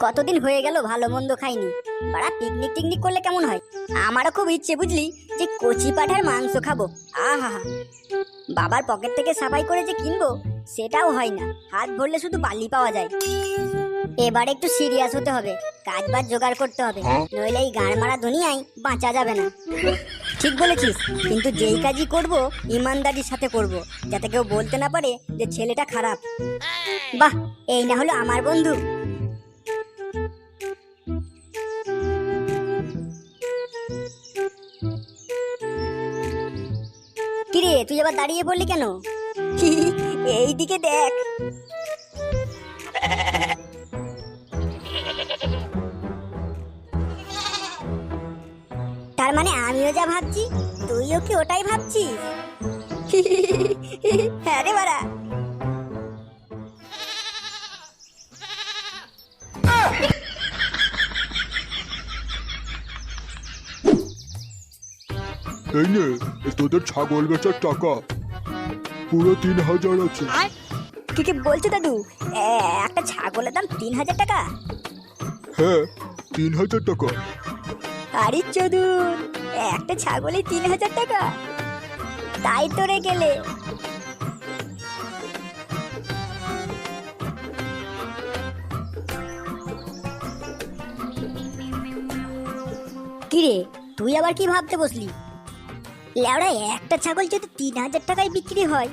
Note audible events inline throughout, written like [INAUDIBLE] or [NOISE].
কতদিন হয়ে গেল ভালো মন্দ খাইনি। পাড়া পিকনিক টিকনিক করলে কেমন হয়? আমারও খুব ইচ্ছে বুঝলি যে কচি পাঠার মাংস খাব। আহা বাবার পকেট থেকে সাফাই করে যে কিনবো, সেটাও হয় না। হাত ভরলে শুধু বালি পাওয়া যায়। এবার একটু সিরিয়াস হতে হবে। কাজ বাজ জোগাড় করতে হবে। নইলে এই গাড় মারা দুনিয়ায় বাঁচা যাবে না। ঠিক বলেছিস। কিন্তু যেই কাজই করব, ইমানদারির সাথে করব। যাতে কেউ বলতে না পারে যে ছেলেটা খারাপ। বাহ, এই না হলো আমার বন্ধু। তুই আবার দাঁড়িয়ে পড়লি কেন? [LAUGHS] এই দিকে দেখ। তার মানে আমিও যা ভাবছি, তুইও কি ওটাই ভাবছিস? [LAUGHS] হ্যাঁ রে বাড়া। এই নে তোদের ছাগল বেচার টাকা। পুরো তিন হাজার আছে। কি কি বলছো দাদু? একটা ছাগলের দাম তিন হাজার টাকা? হ্যাঁ তিন হাজার টাকা। আরে চোদুর একটা ছাগলে তিন হাজার টাকা। তাই তো রে গেলে। কিরে তুই আবার কি ভাবতে বসলি? লেওড়া একটা ছাগল যদি তিন হাজার টাকায় বিক্রি হয়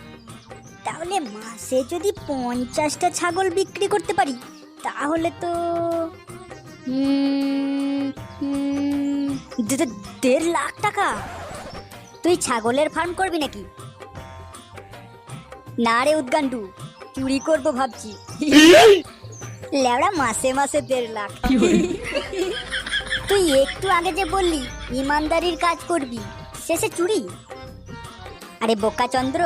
তাহলে মাসে যদি পঞ্চাশটা ছাগল বিক্রি করতে পারি তাহলে তো দেড় লাখ টাকা। তুই ছাগলের ফার্ম করবি নাকি? না রে উদ্গান্ডু চুরি করব ভাবছি। লেওড়া মাসে মাসে দেড় লাখ। তুই একটু আগে যে বললি ইমানদারির কাজ করবি। শেষে চুরি। আরে বোকা চন্দ্র,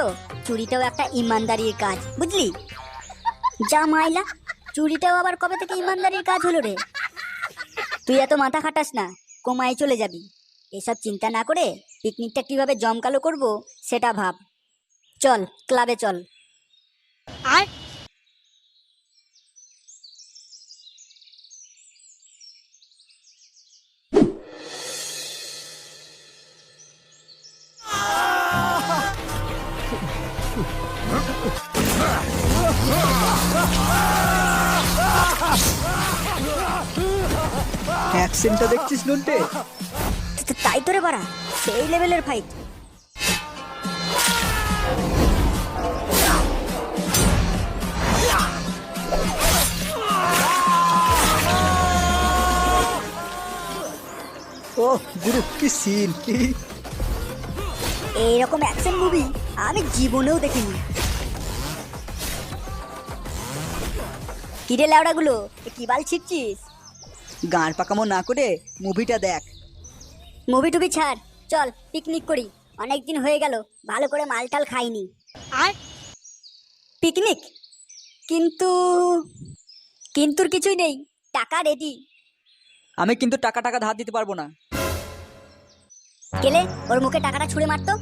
চুরিটাও একটা ইমানদারির কাজ, বুঝলি? যা মাইলা, চুরিটাও আবার কবে থেকে ইমানদারির কাজ হলো রে? তুই এত মাথা খাটাস না, কমায় চলে যাবি। এসব চিন্তা না করে পিকনিকটা কীভাবে জমকালো করব, সেটা ভাব। চল, ক্লাবে চল। অ্যাকশনটা দেখছিস নন্টে তো তাই তোরে বাড়া। সেই লেভেলের ফাইট ও গুরু কি সিন কি? এইরকম অ্যাকশন মুভি আমি জীবনেও দেখিনি। কিরে ল্যাওড়াগুলো এ কি বাল ছিটছিস? গান পাকামো না করে মুভিটা দেখ। মুভি টুবি ছাড়। চল পিকনিক করি। অনেক দিন হয়ে গেল ভালো করে মালটাল খাইনি। আর? পিকনিক কিন্তু কিন্তুর কিছুই নেই টাকা রেডি আমি কিন্তু টাকা টাকা ধার দিতে পারব না। গেলে ওর মুখে টাকাটা ছুঁড়ে মারতো?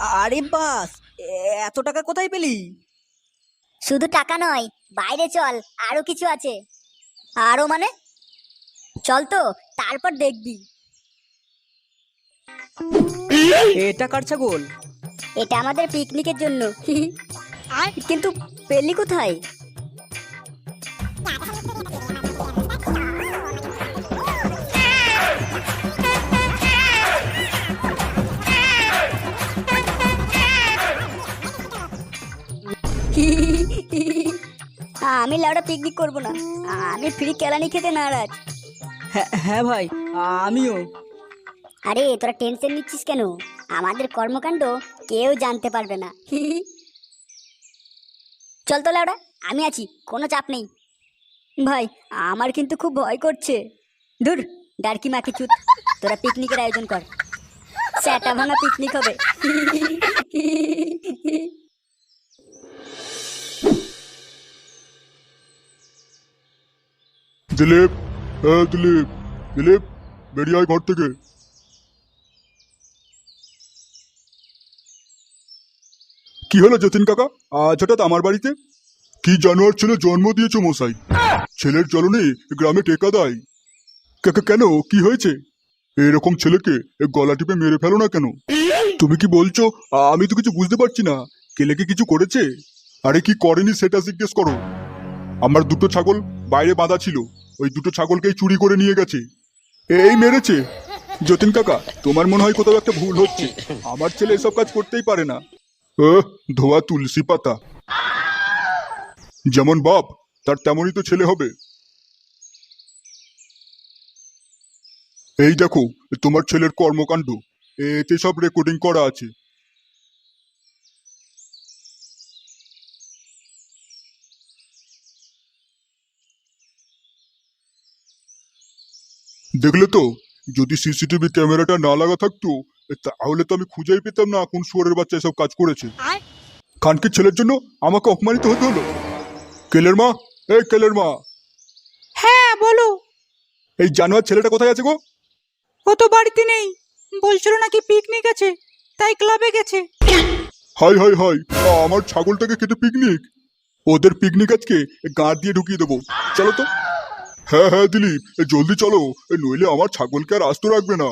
আরে বাস এত টাকা কোথায় পেলি? শুধু টাকা নয় বাইরে চল আরও কিছু আছে। আরও মানে? চল তো তারপর দেখবি। এটা কার ছাগল? এটা আমাদের পিকনিকের জন্য। কিন্তু পেলি কোথায়? আমি লাউডা পিকনিক করব না। আমি ফ্রি কেলানি খেতে নারাজ। হ্যাঁ হ্যাঁ ভাই আমিও। আরে তোরা টেনশন নিচ্ছিস কেন? আমাদের কর্মকাণ্ড কেউ জানতে পারবে না। চল তো লাউডা আমি আছি কোনো চাপ নেই। ভাই আমার কিন্তু খুব ভয় করছে। ধুর ডারকি মাখি চুত তোরা পিকনিকের আয়োজন কর। স্যাটা ভাঙা পিকনিক হবে। দিলীপ হ্যাঁ দিলীপ দিলীপ, বেরিয়ে আয় ঘর থেকে। কি হলো যতীন কাকা? আজ হঠাৎ আমার বাড়িতে? কি জানোয়ার ছেলে জন্ম দিয়েছ মশাই? ছেলের জ্বলনে গ্রামে টেকা দেয়। কাকা কেন? কি হয়েছে? এরকম ছেলেকে গলা টিপে মেরে ফেলো না কেন? তুমি কি বলছো? আমি তো কিছু বুঝতে পারছি না। কেলেকে কিছু করেছে? আরে কি করেনি সেটা জিজ্ঞেস করো। আমার দুটো ছাগল বাইরে বাঁধা ছিল। ওই দুটো ছাগলকেই চুরি করে নিয়ে গেছে। এই মেরেছে। যতীন কাকা তোমার মনে হয় কোথাও একটা ভুল হচ্ছে। আমার ছেলে এসব কাজ করতেই পারে না। আহ, ধোয়া তুলসী পাতা। যেমন বাপ তার তেমনই তো ছেলে হবে। এই দেখো তোমার ছেলের কর্মকাণ্ড। এতে সব রেকর্ডিং করা আছে। দেখলে তো যদি সিসিটিভি ক্যামেরাটা না লাগা থাকতো তাহলে তো আমি খুঁজেই পেতাম না কোন শুয়ারের বাচ্চা এসব কাজ করেছে। খানকির ছেলের জন্য আমাকে অপমানিত হতে হলো। কেলের মা? এই কেলের মা! হ্যাঁ বলো। এই জানোয়ার ছেলেটা কোথায় আছে গো? ও তো বাড়িতে নেই। বলছিল নাকি পিকনিক আছে তাই ক্লাবে গেছে। হাই হাই হাই আমার ছাগলটাকে কেটে পিকনিক ওদের পিকনিক আজকে গাঁ দিয়ে ঢুকিয়ে দেবো। চলো তো। হ্যাঁ হ্যাঁ দিলীপ জলদি চলো। নইলে আমার ছাগলকে আর আস্ত রাখবে নে।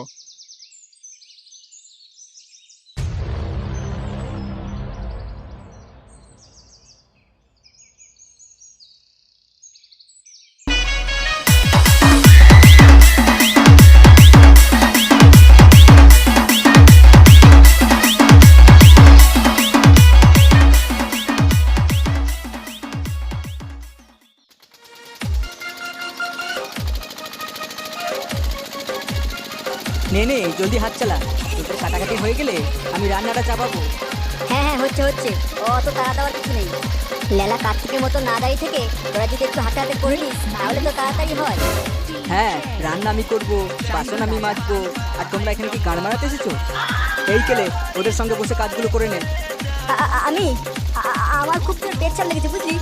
হ্যাঁ হ্যাঁ হচ্ছে হচ্ছে। অত তাড়া দেওয়ার কিছু নেই। লেলা কার্তিকের মতো না দাঁড়িয়ে থেকে তোরা যদি একটু হাতে হাতে করে নিস তাহলে তো তাড়াতাড়ি হয়। হ্যাঁ রান্না আমি করব বাসন আমি মাজবো। আর তোমরা এখানে কি গান মারাতে এসেছ? এই কেলে ওদের সঙ্গে বসে কাজগুলো করে নে। আমি? আমার খুব জোর পেচ্ছাপ লেগেছে বুঝলি?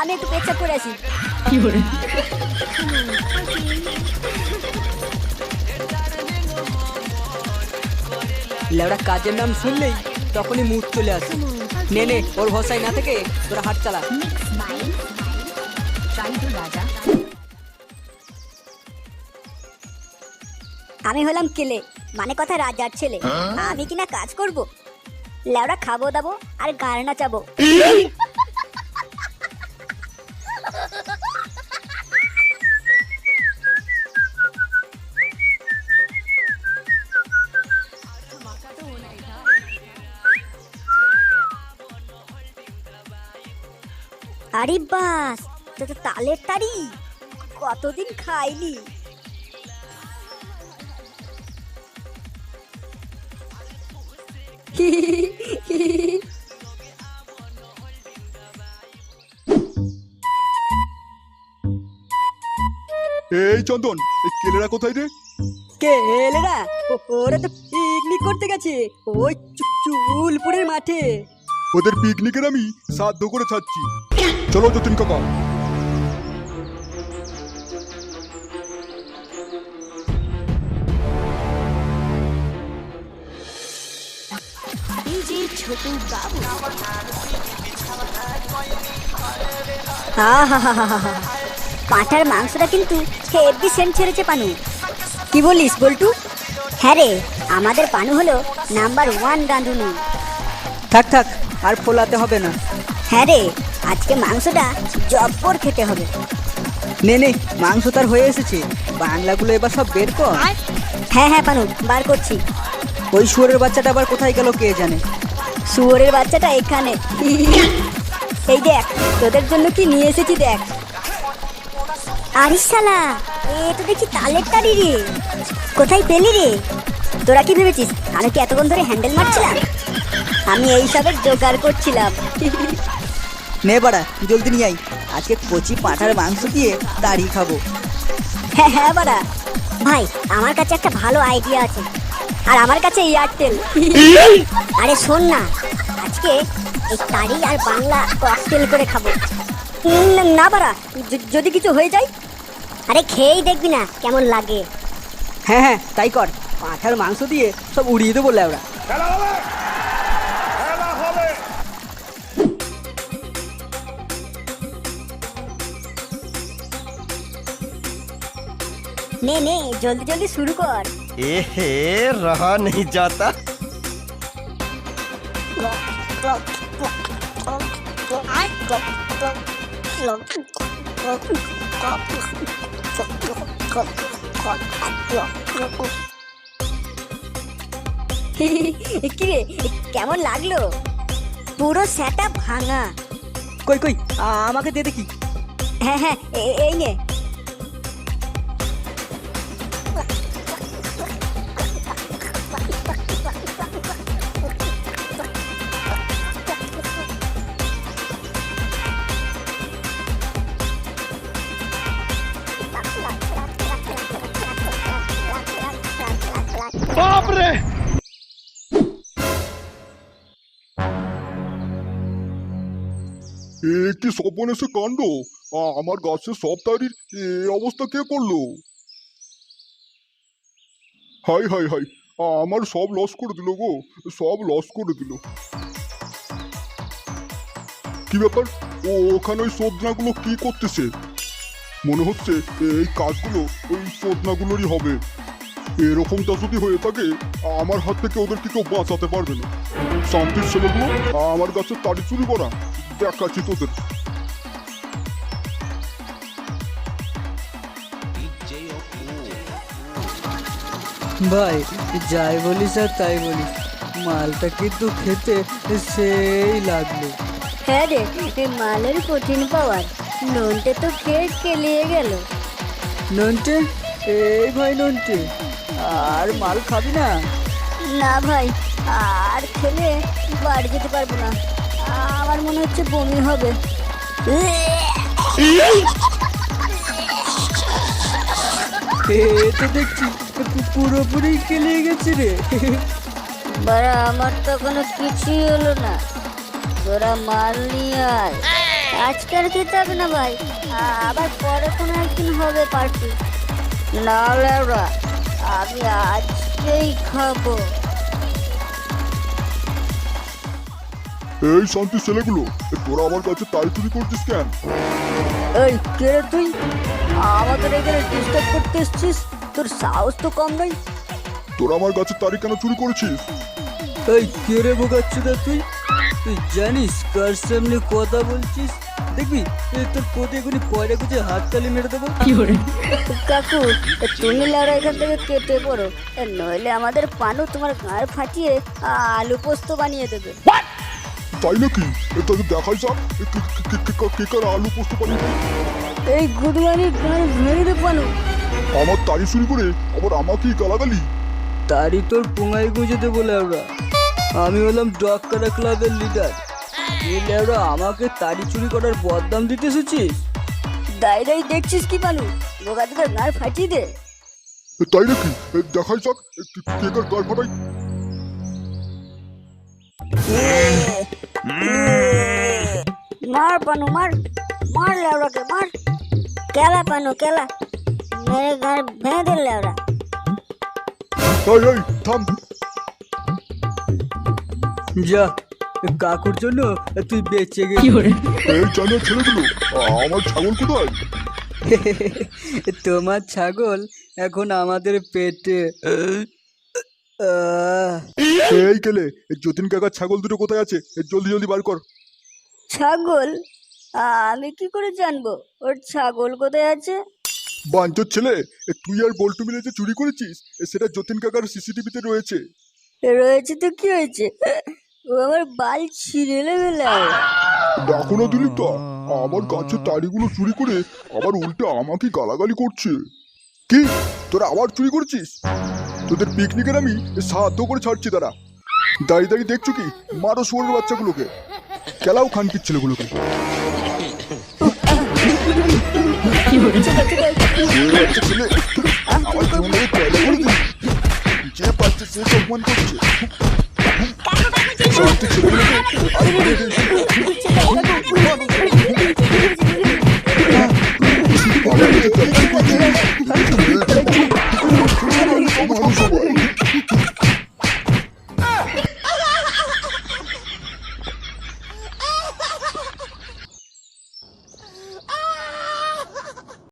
আমি একটু পেচ্ছাপ করে আসি। লেওড়া কাজের নাম শুনলেই তখনই মুড চলে আসে। নে নে ওর ভরসায় না থেকে তোরা হাত চালা। আমি হলাম কেলে মানে কথা রাজার ছেলে। আমি কিনা কাজ করব? লেওড়া খাব দাবো আর গান নাচাবো। আরে বাস তো তো তালের তারি। কতদিন খাইনি। এই চন্দন এই কেলেরা কোথায় রে? কে এলেরা ও- ওরা তো পিকনিক করতে গেছে। ওই চুলপুরের মাঠে। ওদের পিকনিকের আমি সাধ্য করে ছাড়ছি। চলো যতীন কাকা। আহাহাহাহা। পাঁঠার মাংসটা কিন্তু হেভি সেন্ট ছেড়েছে পানু। কি বলিস বল্টু? হ্যাঁ রে আমাদের পানু হলো নাম্বার ওয়ান রাঁধুনি। থাক থাক আর ফোলাতে হবে না। হ্যাঁ রে আজকে মাংসটা জব্বর খেতে হবে। নে নে মাংস তার হয়ে এসেছে। বাংলাগুলো এবার সব বের কর। হ্যাঁ হ্যাঁ পানু বার করছি। ওই শুয়োরের বাচ্চাটা আবার কোথায় গেল কে জানে? শুয়োরের বাচ্চাটা এখানে। এই দেখ তোদের জন্য কি নিয়ে এসেছি দেখ। আরিস শালা এ তো দেখি তালের তারি রে। কোথায় পেলি রে? তোরা কি ভেবেছিস আমি কি এতক্ষণ ধরে হ্যান্ডেল মারছিলাম? আমি এইসবের জোগাড় করছিলাম। নে বাড়া জলদি নিয়ে আই আজকে কচি পাঁঠার মাংস দিয়ে দাড়ি খাব। হ্যাঁ হ্যাঁ বাড়া। ভাই আমার কাছে একটা ভালো আইডিয়া আছে। আর আমার কাছে এয়ারটেল আরে শোন না আজকে এই তারি আর বাংলা ককটেল করে খাব। না বাড়া যদি কিছু হয়ে যায়। আরে খেয়েই দেখবি না কেমন লাগে। হ্যাঁ হ্যাঁ তাই কর। পাঁঠার মাংস দিয়ে সব উড়িয়ে দেবো লেওড়া নে নে জলদি জলদি শুরু কর। এ হে রহা নেই যাতা [LAUGHS] কিরে কেমন লাগল? পুরো সেটা ভাঙা। কই কই আমাকে দে দেখি। হ্যাঁ হ্যাঁ এই নে। এ কি সপনেছে কাণ্ড? আ, আমার গাছের সব তারির এ অবস্থা কে করল? হাই হাই হাই আমার সব লস করে দিল গো সব লস করে দিল। কি ব্যাপার? ও ওখানে ওই সদনাগুলো কি করতেছে? মনে হচ্ছে এই কাজগুলো ওই সদনাগুলোরই হবে। এরকমটা যদি হয়ে থাকে আমার হাত থেকে ওদেরকে কেউ বাঁচাতে পারবে না। শান্তির ছেলেগুলো আমার গাছের তাড়ি চুরি করা দেখাচ্ছি তোদের। ভাই যাই বলিস আর তাই বলিস মালটা কিন্তু খেতে সেই লাগল। হ্যাঁ রে মালের কঠিন পাওয়ার ননটে তো খেয়ে কেলিয়ে গেল। নন্টে? এই ভাই নন্টে। আর মাল খাবি না? না ভাই আর খেলে বাড়ি যেতে পারব না। আমার মনে হচ্ছে বমি হবে। তো দেখছি পুরোপুরি কেলে গেছে রে। বাড়া আমার তো কোনো কিছুই হলো না। তোরা মাল নিয়ে আয়। আজকে আর খেতে হবে না ভাই আবার পরে কোনো একদিন হবে পার্টি না লেওরা। আমি আজকেই খাব। এই শান্তি ছেলেগুলো তোরা আমার কাছে চুরি করছিস কেন? এই কে রে তুই? আমাদের এখানে ডিস্টার্ব করতে এসছিস? তোর সাহস তো কম নয় তোরা আমার গাছের তাড়ি কেন চুরি করেছিস? এই কে রে বোকাচ্ছুদা তুই? তুই জানিস কার সামনে কথা বলছিস? দেখবি তোর পোতে এখনই পয়লা গুছে হাত তালি মেরে দেবো। কাকু তুমি লাউরা এখান থেকে কেটে পড়ো। নইলে আমাদের পানু তোমার গাঁড় ফাটিয়ে আলু পোস্ত বানিয়ে দেবে। তাই নাকি? এ তোকে দেখাই যাক। কে- কে- কে- কে- কে কার আলু পোস্ত পালিয়ে এই গুদমানি গাঁড় ভেঙে দে পানু। আমার তাড়ি চুরি করে আবার আমাকেই গালাগালি? তারই তোর পোঙাই গুঁজে দেবো ল্যাওড়া আমি হলাম ডক্করা ক্লাবের লিডার ল্যাওড়া আমাকে তাড়ি চুরি করার বদনাম দিতে এসেছিস? দাই দাই দেখছিস কি পানু বোকা দুটো গাঁড় ফাটিয়ে দে। তাই নাকি? এ দেখাই যাক কে- কার গাড় ফাটাই মার পানু মার মার লেওড়াকে মার। কেলা পানু কেলা। মেরে গাঁড় ভেঙে দে লেওড়া এই এই থাম। যা কাকুর জন্য তুই বেঁচে গেলি। এই ছেলেগুলো আমার ছাগল কোথায়? তোমার ছাগল এখন আমাদের পেটে। এই এই যতীন কাকার ছাগল দুটো কোথায় আছে? এ জলদি জলদি বার কর। ছাগল? আমি কি করে জানব? ওর ছাগল কোথায় আছে? বাঞ্চর ছেলে তুই আর বল্টু মিলে যে চুরি করেছিস সেটা যতীন কাকার সিসিটিভিতে রয়েছে। রয়েছে তো কি হয়েছে? ও আমার বাল ছিঁড়ে নেবে দেখো না দিলীপ দা আমার গাছের তাড়িগুলো চুরি করে আবার উল্টে আমাকে গালাগালি করছে। কি? তোরা আবার চুরি করছিস? তোদের পিকনিকের আমি সাহায্য করে ছাড়ছি তারা দাঁড়িয়ে দাঁড়িয়ে দেখছ কি? মারো শুয়োরের বাচ্চাগুলোকে। খেলাও খানকির ছেলেগুলোকে। যে পাচ্ছে সে সম্মান করছে। Oh, my God.